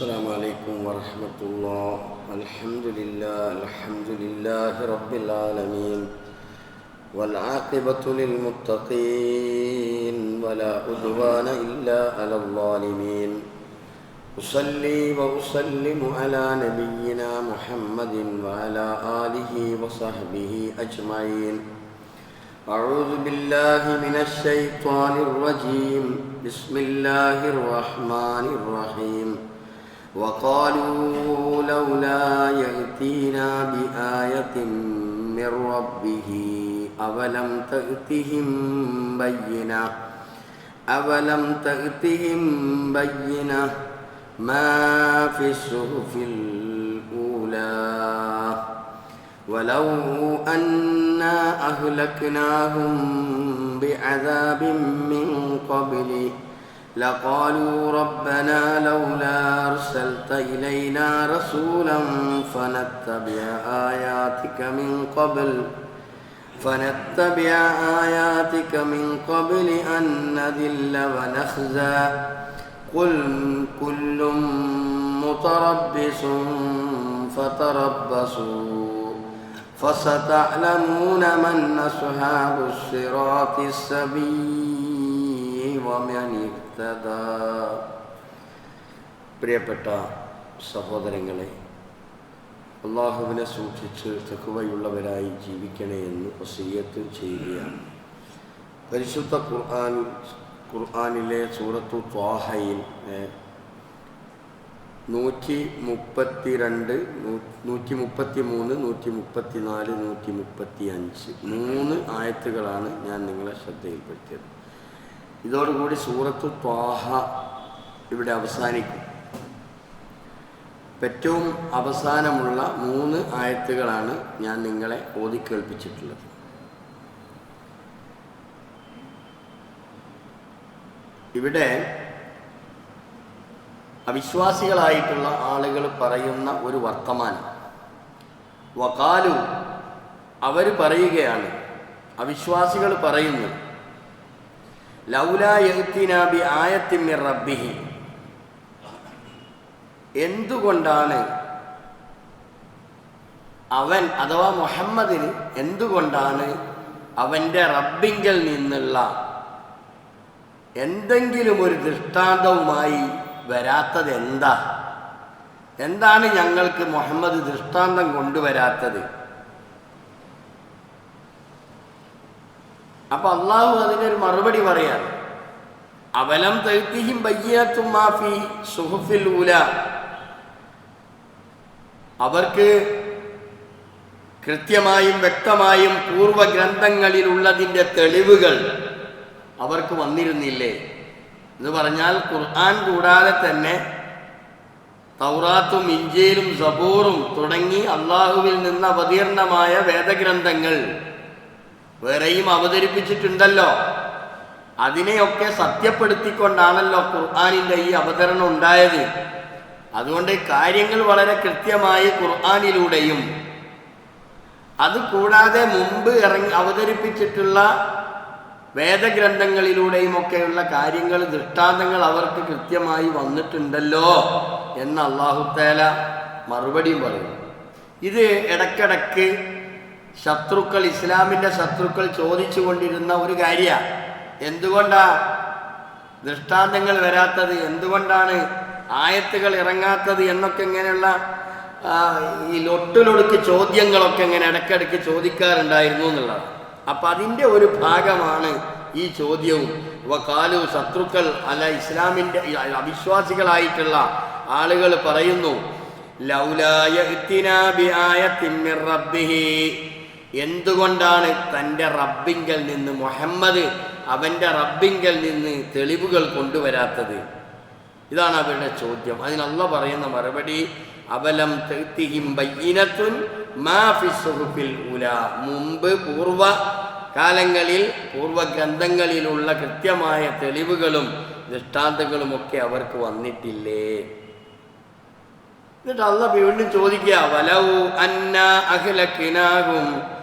السلام عليكم ورحمة الله. الحمد لله الحمد لله رب العالمين. والعاقبة للمتقين ولا عدوان إلا على الظالمين. أصلي وأسلم على نبينا محمد وعلى آله وصحبه أجمعين. أعوذ بالله من الشيطان الرجيم. بسم الله الرحمن الرحيم. وقالوا لولا يأتينا بآية من ربه أولم تأتهم بينة؟ أولم تأتهم بينة؟ ما في الصحف الأولى. ولو أنا أهلكناهم بعذاب من قبله لقالوا ربنا لولا أرسلت إلينا رسولا فنتبع آياتك من قبل فنتبع آياتك من قبل أن نذل ونخزى. قل كل متربص فتربصوا فستعلمون من أصحاب الصراط السبيل. വമ്യാൻ പ്രിയപ്പെട്ട സഹോദരങ്ങളെ അള്ളാഹുവിനെ സൂക്ഷിച്ച് തെക്കുവയുള്ളവരായി ജീവിക്കണേ എന്ന് വസീയത്ത് ചെയ്യുകയാണ്. പരിശുദ്ധ ഖുർആൻ ഖുർആാനിലെ സൂറത്തു ത്വാഹയിൽ നൂറ്റി മുപ്പത്തി രണ്ട് നൂറ്റി മുപ്പത്തി മൂന്ന് നൂറ്റി മുപ്പത്തി നാല് നൂറ്റി മുപ്പത്തി അഞ്ച് മൂന്ന് ആയത്തുകളാണ് ഞാൻ നിങ്ങളെ ശ്രദ്ധയിൽപ്പെടുത്തിയത്. ഇതോടുകൂടി സൂറത്ത് ത്വാഹ ഇവിടെ അവസാനിക്കും. ഏറ്റവും അവസാനമുള്ള മൂന്ന് ആയത്തുകളാണ് ഞാൻ നിങ്ങളെ ഓതിക്കേൾപ്പിച്ചിട്ടുള്ളത്. ഇവിടെ അവിശ്വാസികളായിട്ടുള്ള ആളുകൾ പറയുന്ന ഒരു വർത്തമാനം. വകാലു അവർ പറയുകയാണ് അവിശ്വാസികൾ പറയുന്നു ആയത്തിമിർ റബ്ബിഹി. എന്തുകൊണ്ടാണ് അവൻ അഥവാ മുഹമ്മദിന് എന്തുകൊണ്ടാണ് അവന്റെ റബ്ബിങ്കൽ നിന്നുള്ള എന്തെങ്കിലും ഒരു ദൃഷ്ടാന്തവുമായി വരാത്തത് എന്താ എന്താണ് ഞങ്ങൾക്ക് മുഹമ്മദ് ദൃഷ്ടാന്തം കൊണ്ടുവരാത്തത്? അപ്പൊ അള്ളാഹു അതിനൊരു മറുപടി പറയാൻ അവലം തൈത്തിഹിം ബയ്യാത്തും മാഫി സുഹുഫിൽ ഊല അവർക്ക് കൃത്യമായും വ്യക്തമായും പൂർവഗ്രന്ഥങ്ങളിലുള്ളതിന്റെ തെളിവുകൾ അവർക്ക് വന്നിരുന്നില്ലേ? എന്ന് പറഞ്ഞാൽ ഖുർആൻ കൂടാതെ തന്നെ തൗറാത്തും ഇഞ്ചയിലും സബൂറും തുടങ്ങി അള്ളാഹുവിൽ നിന്ന് അവതീർണമായ വേദഗ്രന്ഥങ്ങൾ വേറെയും അവതരിപ്പിച്ചിട്ടുണ്ടല്ലോ. അതിനെയൊക്കെ സത്യപ്പെടുത്തിക്കൊണ്ടാണല്ലോ ഖുർആാനിന്റെ ഈ അവതരണം ഉണ്ടായത്. അതുകൊണ്ട് കാര്യങ്ങൾ വളരെ കൃത്യമായി ഖുർആാനിലൂടെയും അത് കൂടാതെ മുമ്പ് ഇറങ്ങി അവതരിപ്പിച്ചിട്ടുള്ള വേദഗ്രന്ഥങ്ങളിലൂടെയും ഒക്കെയുള്ള കാര്യങ്ങൾ ദൃഷ്ടാന്തങ്ങൾ അവർക്ക് കൃത്യമായി വന്നിട്ടുണ്ടല്ലോ എന്ന് അള്ളാഹുത്തേല മറുപടിയും പറയും ഇത് ഇടക്കിടക്ക് ശത്രുക്കൾ ഇസ്ലാമിന്റെ ശത്രുക്കൾ ചോദിച്ചു കൊണ്ടിരുന്ന ഒരു കാര്യമാണ് എന്തുകൊണ്ടാ ദൃഷ്ടാന്തങ്ങൾ വരാത്തത്? എന്തുകൊണ്ടാണ് ആയത്തുകൾ ഇറങ്ങാത്തത്? എന്നൊക്കെ ഇങ്ങനെയുള്ള ഈ ലൊട്ടിലൊടുക്ക് ചോദ്യങ്ങളൊക്കെ ഇങ്ങനെ ഇടയ്ക്കിടയ്ക്ക് ചോദിക്കാറുണ്ടായിരുന്നു എന്നുള്ളതാണ്. അപ്പം അതിന്റെ ഒരു ഭാഗമാണ് ഈ ചോദ്യവും. കാലു ശത്രുക്കൾ അല്ല ഇസ്ലാമിന്റെ അവിശ്വാസികളായിട്ടുള്ള ആളുകൾ പറയുന്നു ലൗലായ എന്തുകൊണ്ടാണ് തന്റെ റബ്ബിങ്കൽ നിന്ന് മുഹമ്മദ് അവന്റെ റബ്ബിങ്കൽ നിന്ന് തെളിവുകൾ കൊണ്ടുവരാത്തത്? ഇതാണ് അവരുടെ ചോദ്യം. അതിനല്ല പറയുന്ന മറുപടി അവലം ഉല. മുമ്പ് പൂർവ കാലങ്ങളിൽ പൂർവഗ്രന്ഥങ്ങളിലുള്ള കൃത്യമായ തെളിവുകളും ദൃഷ്ടാന്തങ്ങളുമൊക്കെ അവർക്ക് വന്നിട്ടില്ലേ? എന്നിട്ട് അല്ല വീണ്ടും ചോദിക്കുക വലവു അന്ന അഖിലക്കിനാകും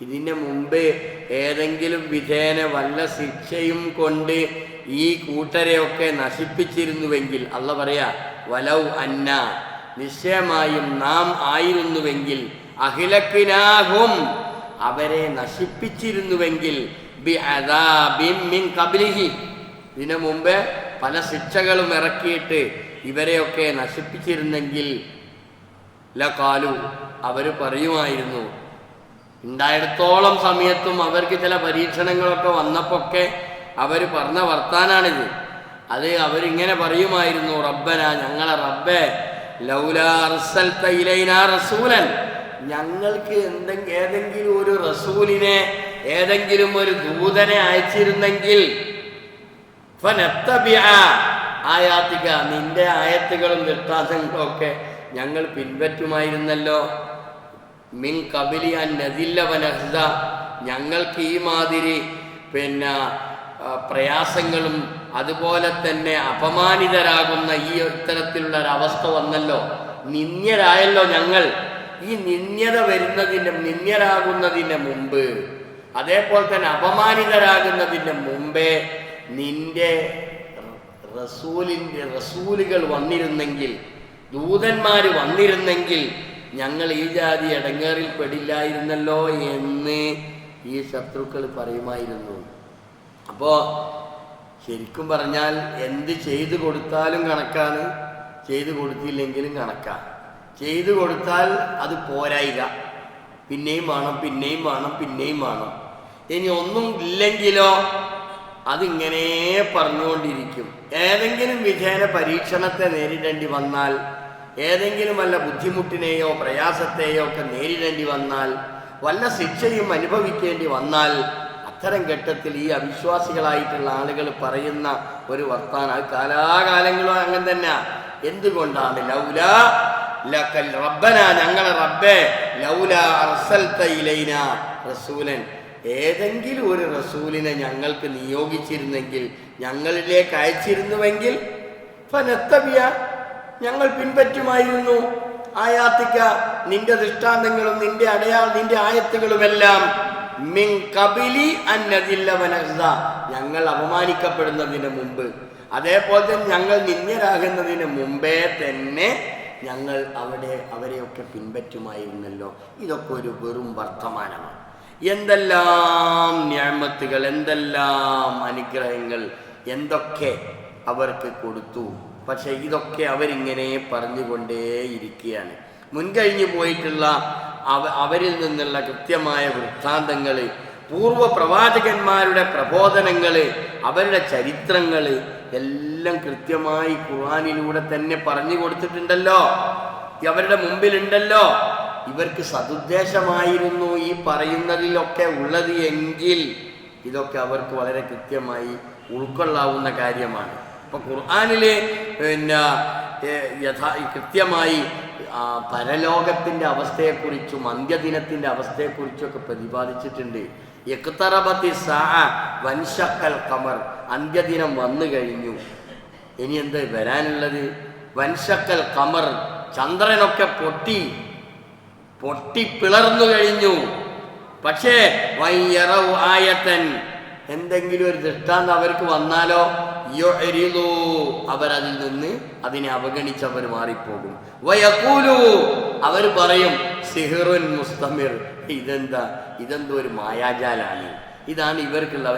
ഇതിന് മുമ്പ് ഏതെങ്കിലും വിധേന വല്ല ശിക്ഷയും കൊണ്ട് ഈ കൂട്ടരെയൊക്കെ നശിപ്പിച്ചിരുന്നുവെങ്കിൽ അല്ല പറയാ വലൗ അന്ന നിശ്ചയമായും നാം ആയിരുന്നുവെങ്കിൽ അഖിലക്കിനാകും അവരെ നശിപ്പിച്ചിരുന്നുവെങ്കിൽ ഇതിനു മുമ്പ് പല ശിക്ഷകളും ഇറക്കിയിട്ട് ഇവരെയൊക്കെ നശിപ്പിച്ചിരുന്നെങ്കിൽ ലകാലു അവർ പറയുമായിരുന്നു ഉണ്ടായിടത്തോളം സമയത്തും അവർക്ക് ചില പരീക്ഷണങ്ങളൊക്കെ വന്നപ്പോഴൊക്കെ അവർ പറഞ്ഞ വർത്താനാണിത്. അത് അവരിങ്ങനെ പറയുമായിരുന്നു റബ്ബന ഞങ്ങളെ റബ്ബെ റസൂലൻ. ഞങ്ങൾക്ക് എന്തെങ്കിലും ഏതെങ്കിലും ഒരു റസൂലിനെ ഏതെങ്കിലും ഒരു ദൂതനെ അയച്ചിരുന്നെങ്കിൽ ആയാത്തിക നിന്റെ ആയത്തുകളും വൃത്താന്തങ്ങളും ഒക്കെ ഞങ്ങൾ പിൻപറ്റുമായിരുന്നല്ലോ. മിൻ കബിലി അൻ നദില്ല വനഹ്ദ. ഞങ്ങൾക്ക് ഈ മാതിരി പിന്നെ പ്രയാസങ്ങളും അതുപോലെ തന്നെ അപമാനിതരാകുന്ന ഈ ഇത്തരത്തിലുള്ള ഒരവസ്ഥ വന്നല്ലോ. നിന്ദ്യരായല്ലോ ഞങ്ങൾ. ഈ നിന്ദ്യത വരുന്നതിന്റെ നിന്ദ്യരാകുന്നതിന്റെ മുമ്പ് അതേപോലെ തന്നെ അപമാനിതരാകുന്നതിന്റെ മുമ്പേ നിന്റെ റസൂലിന്റെ റസൂലുകൾ വന്നിരുന്നെങ്കിൽ ദൂതന്മാർ വന്നിരുന്നെങ്കിൽ ഞങ്ങൾ ഈ ജാതി ഇടങ്ങേറിൽ പെടില്ലായിരുന്നല്ലോ എന്ന് ഈ ശത്രുക്കൾ പറയുമായിരുന്നു. അപ്പോൾ ശരിക്കും പറഞ്ഞാൽ എന്ത് ചെയ്തു കൊടുത്താലും കണക്കാണ് ചെയ്തു കൊടുത്തില്ലെങ്കിലും കണക്കാണ് ചെയ്തു കൊടുത്താൽ അത് പോരായിക. പിന്നെയും വേണം പിന്നെയും വേണം പിന്നെയും വേണം. ഇനി ഒന്നും ഇല്ലെങ്കിലോ അതിങ്ങനെ പറഞ്ഞുകൊണ്ടിരിക്കും. ഏതെങ്കിലും വിധേന പരീക്ഷണത്തെ നേരിടേണ്ടി വന്നാൽ ഏതെങ്കിലും വല്ല ബുദ്ധിമുട്ടിനെയോ പ്രയാസത്തെയോ ഒക്കെ നേരിടേണ്ടി വന്നാൽ വല്ല ശിക്ഷയും അനുഭവിക്കേണ്ടി വന്നാൽ അത്തരം ഘട്ടത്തിൽ ഈ അവിശ്വാസികളായിട്ടുള്ള ആളുകൾ പറയുന്ന ഒരു വർത്താനം അത് കാലാകാലങ്ങളും അങ്ങനെ തന്നെ. എന്തുകൊണ്ടാണ്? ലൗല ലക്കൽ റബ്ബന ഞങ്ങളെ റബ്ബെ ലൗല അർസൽത ഇലൈന റസൂലൻ. ഏതെങ്കിലും ഒരു റസൂലിനെ ഞങ്ങൾക്ക് നിയോഗിച്ചിരുന്നെങ്കിൽ ഞങ്ങളിലേക്ക് അയച്ചിരുന്നുവെങ്കിൽ ഫനത്തബിയ ഞങ്ങൾ പിൻപറ്റുമായിരുന്നു. ആയാത്തിക്ക നിന്റെ ദൃഷ്ടാന്തങ്ങളും നിന്റെ അടയാൾ നിന്റെ ആയത്തുകളുമെല്ലാം മിൻ കബിലി അന്നതില്ലവനഹ ഞങ്ങൾ അപമാനിക്കപ്പെടുന്നതിന് മുമ്പ്. അതേപോലെ തന്നെ ഞങ്ങൾ നിന്ദ്യരാകുന്നതിന് മുമ്പേ തന്നെ ഞങ്ങൾ അവിടെ അവരെയൊക്കെ പിൻപറ്റുമായിരുന്നല്ലോ. ഇതൊക്കെ ഒരു വെറും വർത്തമാനമാണ്. എന്തെല്ലാം ഞാമത്തുകൾ എന്തെല്ലാം അനുഗ്രഹങ്ങൾ എന്തൊക്കെ അവർക്ക് കൊടുത്തു. പക്ഷെ ഇതൊക്കെ അവരിങ്ങനെ പറഞ്ഞുകൊണ്ടേയിരിക്കുകയാണ്. മുൻകഴിഞ്ഞു പോയിട്ടുള്ള അവ അവരിൽ നിന്നുള്ള കൃത്യമായ വൃത്താന്തങ്ങൾ പൂർവ പ്രവാചകന്മാരുടെ പ്രബോധനങ്ങൾ അവരുടെ ചരിത്രങ്ങൾ എല്ലാം കൃത്യമായി ഖുർആാനിലൂടെ തന്നെ പറഞ്ഞു കൊടുത്തിട്ടുണ്ടല്ലോ. അവരുടെ മുമ്പിലുണ്ടല്ലോ. ഇവർക്ക് സതുദ്ദേശമായിരുന്നു ഈ പറയുന്നതിലൊക്കെ ഉള്ളത് എങ്കിൽ ഇതൊക്കെ അവർക്ക് വളരെ കൃത്യമായി ഉൾക്കൊള്ളാവുന്ന കാര്യമാണ്. ഇപ്പൊ ഖുർആാനിലെ പിന്നെ യഥാ കൃത്യമായി പരലോകത്തിന്റെ അവസ്ഥയെക്കുറിച്ചും അന്ത്യദിനത്തിന്റെ അവസ്ഥയെക്കുറിച്ചൊക്കെ പ്രതിപാദിച്ചിട്ടുണ്ട്. എക്തറബത്തി സാ വൻഷക്കൽ കമർ അന്ത്യദിനം വന്നു കഴിഞ്ഞു. ഇനി എന്താ വരാനുള്ളത്? വൻഷക്കൽ കമർ ചന്ദ്രനൊക്കെ പൊട്ടി. പൊട്ടി പിളർന്നു കഴിഞ്ഞു. പക്ഷേ വയ്യറവ് ആയത്തൻ. എന്തെങ്കിലും ഒരു ദൃഷ്ടാന്തം അവർക്ക് വന്നാലോ? യുഅ്രിദു അവരതിൽ നിന്ന് അതിനെ അവഗണിച്ച് അവഗണിച്ചവർ മാറിപ്പോകും. വയക്കൂലു അവർ പറയും സിഹിറുൻ മുസ്തമിർ. ഇതെന്താ? ഇതെന്തോ ഒരു മായാജാലാണ്. ഇതാണ് ഇവർക്കുള്ള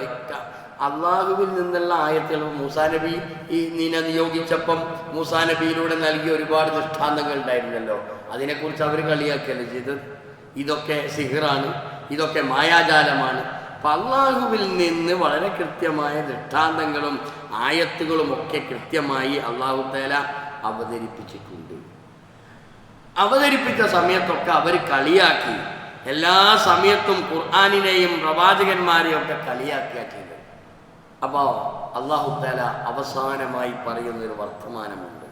അള്ളാഹുവിൽ നിന്നുള്ള ആയത്തിൽ മൂസാ നബി ഈ നിന നിയോഗിച്ചപ്പം മൂസാ നബിയിലൂടെ നൽകിയ ഒരുപാട് ദൃഷ്ടാന്തങ്ങൾ ഉണ്ടായിരുന്നല്ലോ. അതിനെക്കുറിച്ച് അവർ കളിയാക്കല്ലേ ചെയ്ത് ഇതൊക്കെ സിഹിറാണ് ഇതൊക്കെ മായാജാലമാണ്. അപ്പം അള്ളാഹുവിൽ നിന്ന് വളരെ കൃത്യമായ ദൃഷ്ടാന്തങ്ങളും ആയത്തുകളും ഒക്കെ കൃത്യമായി അള്ളാഹു തേല അവതരിപ്പിച്ചിട്ടുണ്ട്. അവതരിപ്പിച്ച സമയത്തൊക്കെ അവർ കളിയാക്കി. എല്ലാ സമയത്തും ഖുർആാനിനെയും പ്രവാചകന്മാരെയും ഒക്കെ കളിയാക്കിയാക്കിയത് ചെയ്തത്. അപ്പോൾ അള്ളാഹു താല അവസാനമായി പറയുന്നൊരു വർത്തമാനമുണ്ട്.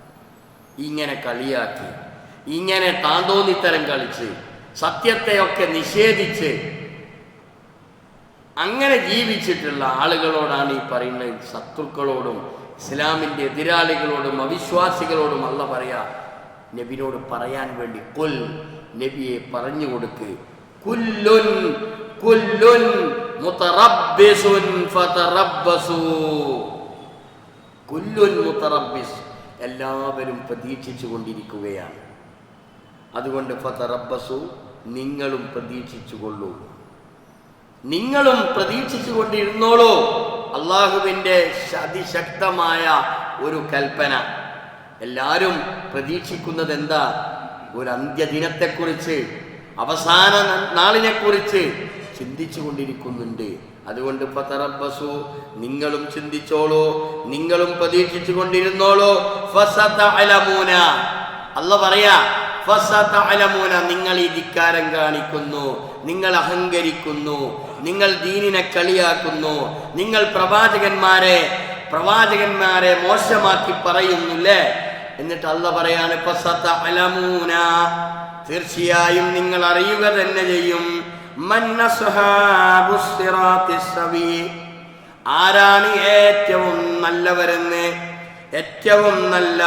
ഇങ്ങനെ കളിയാക്കി. ഇങ്ങനെ താന്തോന്നിത്തരം കളിച്ച് സത്യത്തെയൊക്കെ നിഷേധിച്ച് അങ്ങനെ ജീവിച്ചിട്ടുള്ള ആളുകളോടാണ് ഈ പറയുന്ന ശത്രുക്കളോടും ഇസ്ലാമിന്റെ എതിരാളികളോടും അവിശ്വാസികളോടും അല്ല പറയാ. നബിനോട് പറയാൻ വേണ്ടി കൊൽ നബിയെ പറഞ്ഞു കൊടുക്ക്. എല്ലാവരും പ്രതീക്ഷിച്ചു കൊണ്ടിരിക്കുകയാണ് അതുകൊണ്ട് ഫതറബസു നിങ്ങളും പ്രതീക്ഷിച്ചു കൊള്ളൂ നിങ്ങളും പ്രതീക്ഷിച്ചു കൊണ്ടിരുന്നോളൂ അള്ളാഹുവിന്റെ അതിശക്തമായ ഒരു കൽപ്പന. എല്ലാവരും പ്രതീക്ഷിക്കുന്നത് എന്താ? ഒരു അന്ത്യദിനത്തെക്കുറിച്ച് അവസാന നാളിനെക്കുറിച്ച് ചിന്തിച്ചു കൊണ്ടിരിക്കുന്നുണ്ട് അതുകൊണ്ട് ഫറബസു നിങ്ങളും ചിന്തിച്ചോളൂ നിങ്ങളും പ്രതീക്ഷിച്ചു കൊണ്ടിരുന്നോളൂ അല്ല പറയാ നിങ്ങൾ ഈ ധിക്കാരം കാണിക്കുന്നു നിങ്ങൾ അഹങ്കരിക്കുന്നു നിങ്ങൾ ദീനിനെ കളിയാക്കുന്നു നിങ്ങൾ പ്രവാചകന്മാരെ പ്രവാചകന്മാരെ മോശമാക്കി പറയുന്നില്ലേ എന്നിട്ട് അല്ല പറയാണ് തീർച്ചയായും നിങ്ങൾ അറിയുക തന്നെ ചെയ്യും. ആരാണ് ഏറ്റവും നല്ലവരെന്ന് ഏറ്റവും നല്ല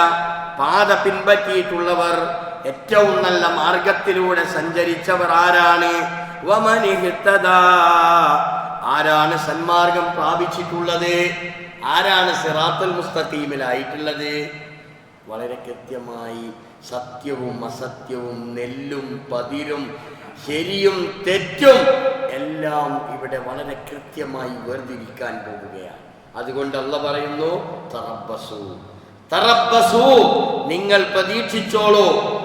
പാത പിൻപറ്റിയിട്ടുള്ളവർ ഏറ്റവും നല്ല മാർഗത്തിലൂടെ സഞ്ചരിച്ചവർ ആരാണ്. ആരാണ് സന്മാർഗം പ്രാപിച്ചിട്ടുള്ളത്? ആരാണ് സിറാത്തുൽ മുസ്തഖീമിലായിട്ടുള്ളത്? വളരെ കൃത്യമായി സത്യവും അസത്യവും നെല്ലും പതിരും ശരിയും തെറ്റും എല്ലാം ഇവിടെ വളരെ കൃത്യമായി വേർതിരിക്കാൻ പോവുകയാണ്. അതുകൊണ്ട് അല്ല പറയുന്നു തറബസു തറബസു നിങ്ങൾ പ്രതീക്ഷിച്ചോളൂ.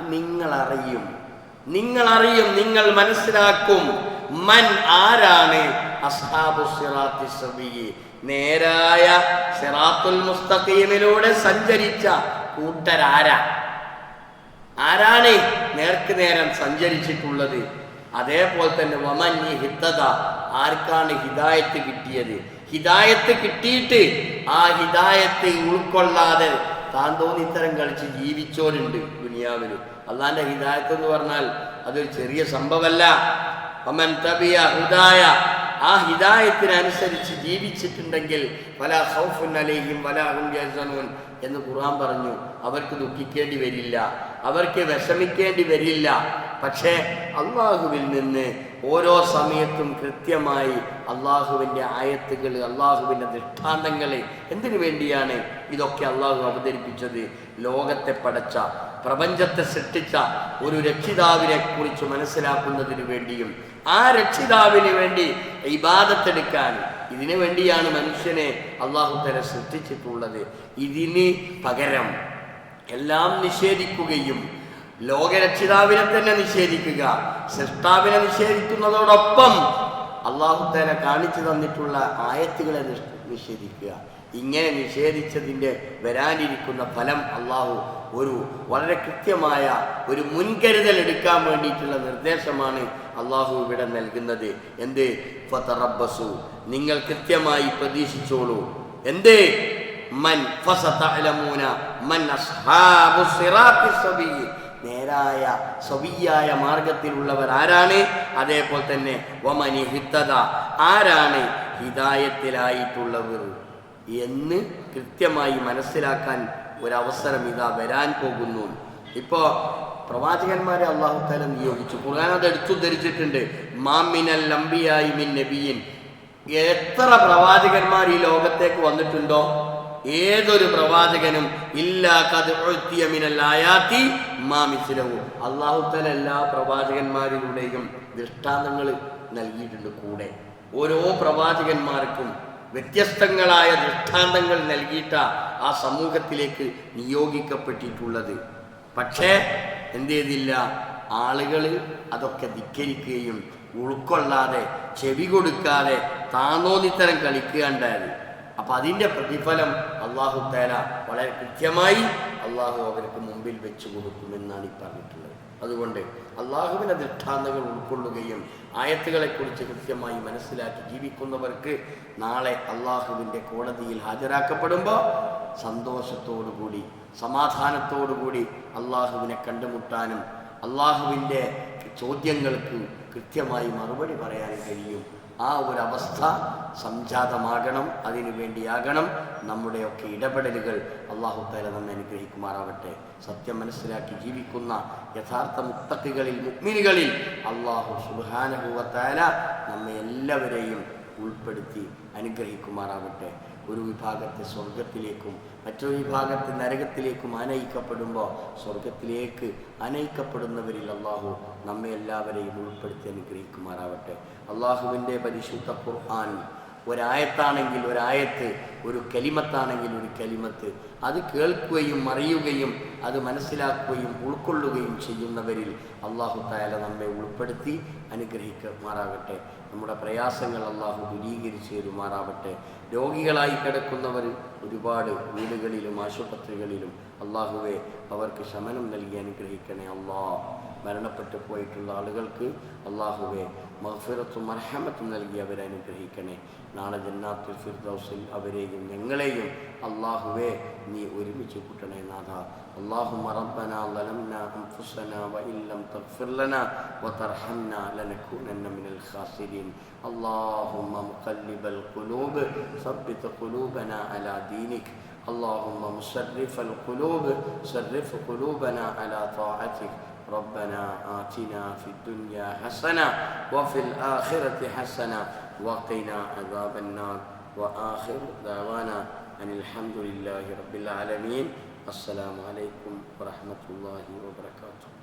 നിങ്ങൾ അറിയും നിങ്ങൾ അറിയും നിങ്ങൾ മനസ്സിലാക്കും. മൻ ആരാണ്? നേരായ സിറാത്തുൽ മുസ്തഖീമിലൂടെ സഞ്ചരിച്ച കൂട്ടരാരാ? ആരാണ് നേർക്ക് നേരം സഞ്ചരിച്ചിട്ടുള്ളത്? അതേപോലെ തന്നെ വമന്യ ഹിത്തത ആർക്കാണ് ഹിദായത്ത് കിട്ടിയത്? ഹിദായത്ത് കിട്ടിയിട്ട് ആ ഹിദായത്ത് ഉൾക്കൊള്ളാതെ താൻ തോന്നി ഇത്തരം കളിച്ച് ജീവിച്ചോരുണ്ട് ദുനിയാവിൽ അള്ളാന്റെ ഹിദായത്ത് എന്ന് പറഞ്ഞാൽ അതൊരു ചെറിയ സംഭവമല്ല. അമൻ തബിയ ഹുദായ. ആ ഹിദായത്തിനനുസരിച്ച് ജീവിച്ചിട്ടുണ്ടെങ്കിൽ വല സൗഫുൻ അലേഹിം വല ഹും യഹ്സനൂൻ എന്ന് ഖുർആൻ പറഞ്ഞു. അവർക്ക് ദുഃഖിക്കേണ്ടി വരില്ല. അവർക്ക് വിഷമിക്കേണ്ടി വരില്ല. പക്ഷേ അള്ളാഹുവിൽ നിന്ന് ഓരോ സമയത്തും കൃത്യമായി അള്ളാഹുവിന്റെ ആയത്തുകൾ അള്ളാഹുവിന്റെ ദൃഷ്ടാന്തങ്ങൾ എന്തിനു വേണ്ടിയാണ് ഇതൊക്കെ അള്ളാഹു അവതരിപ്പിച്ചത്? ലോകത്തെ പടച്ച പ്രപഞ്ചത്തെ സൃഷ്ടിച്ച ഒരു രക്ഷിതാവിനെ കുറിച്ച് മനസ്സിലാക്കുന്നതിന് വേണ്ടിയും ആ രക്ഷിതാവിന് വേണ്ടി ഇബാദത്തെടുക്കാൻ ഇതിനു വേണ്ടിയാണ് മനുഷ്യനെ അള്ളാഹു തന്നെ സൃഷ്ടിച്ചിട്ടുള്ളത്. ഇതിന് പകരം എല്ലാം നിഷേധിക്കുകയും ലോകരക്ഷിതാവിനെ തന്നെ നിഷേധിക്കുക. സൃഷ്ടാവിനെ നിഷേധിക്കുന്നതോടൊപ്പം അള്ളാഹു തല കാണിച്ചു തന്നിട്ടുള്ള ആയത്തുകളെ നിഷേധിക്കുക. ഇങ്ങനെ നിഷേധിച്ചതിന്റെ വരാനിരിക്കുന്ന ഫലം അള്ളാഹു ഒരു വളരെ കൃത്യമായ ഒരു മുൻകരുതൽ എടുക്കാൻ വേണ്ടിയിട്ടുള്ള നിർദ്ദേശമാണ് അള്ളാഹു ഇവിടെ നൽകുന്നത്. എന്ത്? ഫറബസു നിങ്ങൾ കൃത്യമായി പ്രതീക്ഷിച്ചോളൂ. എന്ത്? മൻ ഫസതഅലമൂന. മൻ അസ്ഹാബു സിറാത്തി സബീ നേരായ സവിയായ മാർഗത്തിലുള്ളവർ ആരാണ്? അതേപോലെ തന്നെ വമനി ഹിത്തത ആരാണ് ഹിതായത്തിലായിട്ടുള്ളവർ എന്ന് കൃത്യമായി മനസ്സിലാക്കാൻ ഒരവസരം ഇതാ വരാൻ പോകുന്നു. ഇപ്പോൾ പ്രവാചകന്മാരെ അള്ളാഹു താല നിയോഗിച്ചു. ഖുർആൻ അത് എടുത്തു ധരിച്ചിട്ടുണ്ട്. മാമിനൽ ലംബിയായി മിൻ നബിയിൻ. എത്ര പ്രവാചകന്മാർ ഈ ലോകത്തേക്ക് വന്നിട്ടുണ്ടോ? ഏതൊരു പ്രവാചകനും ഇല്ലാ കത് ഉഴ്ത്തിയ മിനൽ ആയാത്തി മാമിസിലവും അള്ളാഹുത്തല എല്ലാ പ്രവാചകന്മാരിലൂടെയും ദൃഷ്ടാന്തങ്ങൾ നൽകിയിട്ടുണ്ട് കൂടെ. ഓരോ പ്രവാചകന്മാർക്കും വ്യത്യസ്തങ്ങളായ ദൃഷ്ടാന്തങ്ങൾ നൽകിയിട്ട ആ സമൂഹത്തിലേക്ക് നിയോഗിക്കപ്പെട്ടിട്ടുള്ളത്. പക്ഷേ എന്ത് ചെയ്തില്ല? ആളുകൾ അതൊക്കെ ധിക്കരിക്കുകയും ഉൾക്കൊള്ളാതെ ചെവി കൊടുക്കാതെ താന്നോന്നിത്തരം കളിക്കുകയുണ്ടായത് അപ്പൊ അതിന്റെ പ്രതിഫലം അള്ളാഹു തേല വളരെ കൃത്യമായി അള്ളാഹു അവർക്ക് മുമ്പിൽ വെച്ചു കൊടുക്കുമെന്നാണ് ഈ പറഞ്ഞിട്ടുള്ളത്. അതുകൊണ്ട് അള്ളാഹുവിന്റെ ദൃഷ്ടാന്തങ്ങൾ ഉൾക്കൊള്ളുകയും ആയത്തുകളെക്കുറിച്ച് കൃത്യമായി മനസ്സിലാക്കി ജീവിക്കുന്നവർക്ക് നാളെ അള്ളാഹുവിന്റെ കോടതിയിൽ ഹാജരാക്കപ്പെടുമ്പോൾ സന്തോഷത്തോടുകൂടി സമാധാനത്തോടുകൂടി അള്ളാഹുവിനെ കണ്ടുമുട്ടാനും അള്ളാഹുവിന്റെ ചോദ്യങ്ങൾക്ക് കൃത്യമായി മറുപടി പറയാൻ കഴിയും. ആ ഒരു അവസ്ഥ സംജാതമാകണം അതിനു വേണ്ടിയാകണം. നമ്മുടെയൊക്കെ ഇടപെടലുകൾ അള്ളാഹു തല നമ്മെ അനുഗ്രഹിക്കുമാറാവട്ടെ. സത്യം മനസ്സിലാക്കി ജീവിക്കുന്ന യഥാർത്ഥ മുത്തക്കുകളിൽ മുഗ്മിനുകളിൽ അള്ളാഹു സുബാനഹുവത്താല നമ്മെ എല്ലാവരെയും ഉൾപ്പെടുത്തി അനുഗ്രഹിക്കുമാറാവട്ടെ. ഒരു വിഭാഗത്തെ സ്വർഗത്തിലേക്കും മറ്റൊരു വിഭാഗത്തെ നരകത്തിലേക്കും അനയിക്കപ്പെടുമ്പോൾ സ്വർഗത്തിലേക്ക് അനയിക്കപ്പെടുന്നവരിൽ അള്ളാഹു നമ്മെ എല്ലാവരെയും ഉൾപ്പെടുത്തി അനുഗ്രഹിക്കുമാറാവട്ടെ. അള്ളാഹുവിന്റെ പരിശുദ്ധ ഖുർആൻ ഒരായത്താണെങ്കിൽ ഒരായത്ത് ഒരു കലിമത്താണെങ്കിൽ ഒരു കലിമത്ത്. അത് കേൾക്കുകയും അറിയുകയും അത് മനസ്സിലാക്കുകയും ഉൾക്കൊള്ളുകയും ചെയ്യുന്നവരിൽ അള്ളാഹു തായാല നമ്മെ ഉൾപ്പെടുത്തി അനുഗ്രഹിക്കുമാറാകട്ടെ. നമ്മുടെ പ്രയാസങ്ങൾ അള്ളാഹു ദുരീകരിച്ച് തരുമാറാവട്ടെ രോഗികളായി കിടക്കുന്നവർ ഒരുപാട് വീടുകളിലും ആശുപത്രികളിലും അള്ളാഹുവെ അവർക്ക് ശമനം നൽകി അനുഗ്രഹിക്കണേ അള്ളാ മരണപ്പെട്ടു പോയിട്ടുള്ള ആളുകൾക്ക് അള്ളാഹുവെ മഹഫിറത്തും അർഹമത്തും നൽകി അവരെ അനുഗ്രഹിക്കണേ. നാളെ ജന്നാത്തുൽ ഫിർദൗസിൽ അവരെയും ഞങ്ങളെയും അള്ളാഹുവെ നീ ഒരുമിച്ച് കൂട്ടണേ നാഥ اللهم ربنا ظلمنا أنفسنا وإن لم تغفر لنا وترحمنا لنكونن من الخاسرين اللهم مقلب القلوب ثبت قلوبنا على دينك اللهم مصرف القلوب صرف قلوبنا على طاعتك ربنا آتنا في الدنيا حسنة وفي الآخرة حسنة وقنا عذاب النار. وآخر دعوانا أن الحمد لله رب العالمين. السلام عليكم ورحمة الله وبركاته.